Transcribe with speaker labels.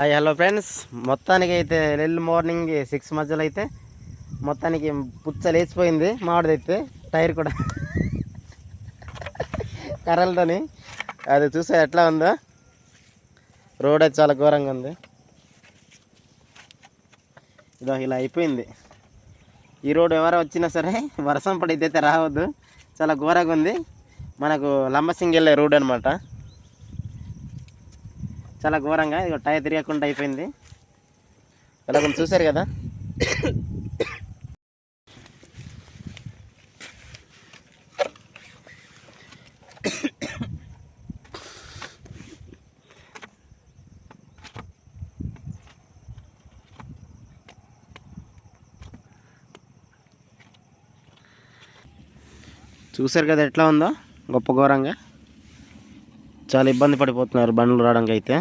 Speaker 1: Hi hello friends మొత్తానికి అయితే ఎల్లు మార్నింగ్ సిక్స్ మధ్యలో అయితే మొత్తానికి పుచ్చ లేచిపోయింది మామిడిదైతే టైర్ కూడా కర్రలతోని. అది చూసా ఎట్లా ఉందో. రోడ్ అయితే చాలా ఘోరంగా ఉంది. ఇదో ఇలా అయిపోయింది. ఈ రోడ్ ఎవరు వచ్చినా సరే వర్షం పడితే అయితే రావద్దు. చాలా ఘోరంగా ఉంది. మనకు లంబసింగి వెళ్ళే రోడ్ అనమాట చాలా ఘోరంగా ఇది టైర్ తిరగకుండా అయిపోయింది. ఇలా కొంచెం చూశారు కదా? చూశారు కదా ఎట్లా ఉందో? గొప్ప ఘోరంగా. చాలా ఇబ్బంది పడిపోతున్నారు బండ్లు రావడానికి అయితే